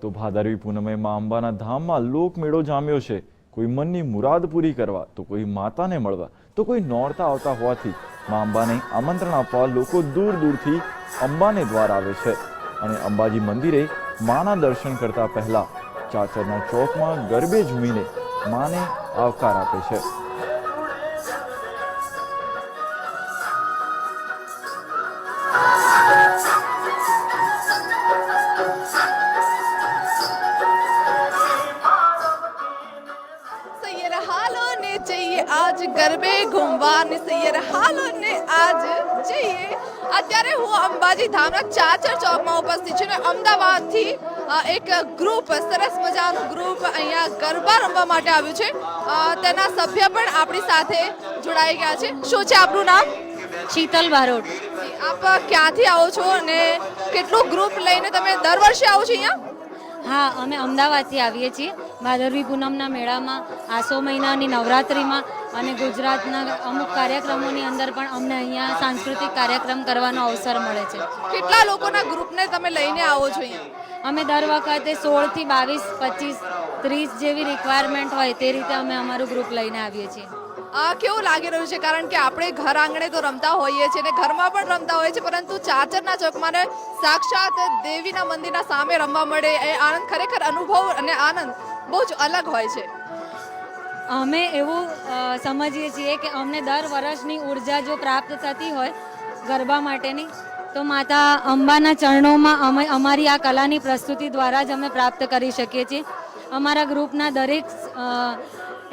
તો ભાદરવી પૂનમે મા અંબાના ધામમાં લોકમેળો જામ્યો છે. કોઈ મનની મુરાદ પૂરી કરવા, તો કોઈ માતાને મળવા, તો કોઈ નોરતા આવતા હોવાથી મા અંબાને આમંત્રણ આપવા લોકો દૂર દૂરથી અંબાને દ્વાર આવે છે. અને અંબાજી મંદિરે માના દર્શન કરતા પહેલા ચાચરના ચોકમાં ગરબે ઝૂમીને માને આવકાર આપે છે. હાલો ને જઈએ આજ ગરબે ઘૂમવાને સૈયર હાલો ને આજ જઈએ અત્યારે હું અંબાજી ધામના ચાચર ચોકમાં ઉપસ્થિત છું ને અમદાવાદથી એક ગ્રુપ સરસ મજાનું ગ્રુપ અહીંયા ગરબા રમવા માટે આવ્યું છે તેના સભ્ય પણ આપણી સાથે જોડાઈ ગયા છે શું છે આપનું નામ શીતલ બારોટ આપ ક્યાંથી આવો છો અને કેટલું ગ્રુપ લઈને તમે દર વર્ષે આવો છો અહીંયા હા અમે અમદાવાદથી આવીએ છીએ। ભાદરવી પૂનમના મેળામાં આસો મહિનાની નવરાત્રિમાં અને ગુજરાતના અમુક કાર્યક્રમોની અંદર પણ અમને અહીંયા સાંસ્કૃતિક કાર્યક્રમ કરવાનો અવસર મળે છે. કેટલા લોકોના ગ્રુપને તમે લઈને આવો છો અહીંયા? અમે દર વખતે સોળથી બાવીસ પચીસ ત્રીસ જેવી રિક્વાયરમેન્ટ હોય તે રીતે અમે અમારું ગ્રુપ લઈને આવીએ છીએ. આ કેવું લાગી રહ્યું છે? કારણ કે આપણે ઘર આંગણે તો રમતા હોઈએ છીએ ને ઘરમાં પણ રમતા હોઈએ છીએ પરંતુ ચાચરના ચોકમાં સાક્ષાત દેવીના મંદિરના સામે રમવા મળે એ આનંદ ખરેખર અનુભવ અને આનંદ બહુ જ અલગ હોય છે. અમે એવું સમજીએ છીએ કે અમને દર વર્ષની ઊર્જા જો પ્રાપ્ત થતી હોય ગરબા માટેની, તો માતા અંબાના ચરણોમાં અમે, અમારી આ કલાની પ્રસ્તુતિ દ્વારા જ અમે પ્રાપ્ત કરી શકીએ છીએ. અમારા ગ્રુપના દરેક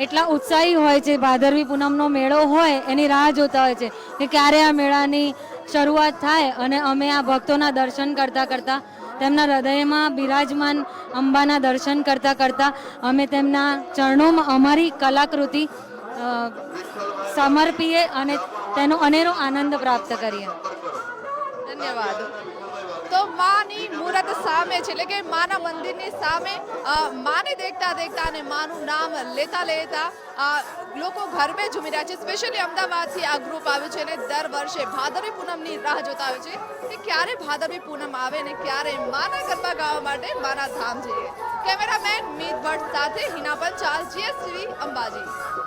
એટલા ઉત્સાહી હોય છે, ભાદરવી પૂનમનો મેળો હોય, એની રાહ જોતા હોય છે કે ક્યારે આ મેળાની શરૂઆત થાય અને અમે આ ભક્તોના દર્શન કરતાં કરતાં તેમના હૃદયમાં બિરાજમાન અંબાના દર્શન કરતાં કરતાં અમે તેમના ચરણોમાં અમારી કલાકૃતિ સમર્પીએ અને તેનો અનેરો આનંદ પ્રાપ્ત કરીએ. ધન્યવાદ. તો માની મૂરત સામે છે. એટલે કે માના મંદિરની સામે માને દેખતા દેખતા અને માનું નામ લેતા લેતા લોકો ગરબે ઝૂમી રહ્યા છે. સ્પેશિયલી અમદાવાદથી આ ગ્રુપ આવ્યું છે અને દર વર્ષે ભાદરવી પૂનમની રાહ જોતા આવે છે કે ક્યારે ભાદરવી પૂનમ આવે ને ક્યારે માના ગરબા ગાવા માટે માના ધામ જઈએ. કેમેરામેન મીત ભટ્ટ સાથે હિના પંચાલ જીએસટીવી અંબાજી.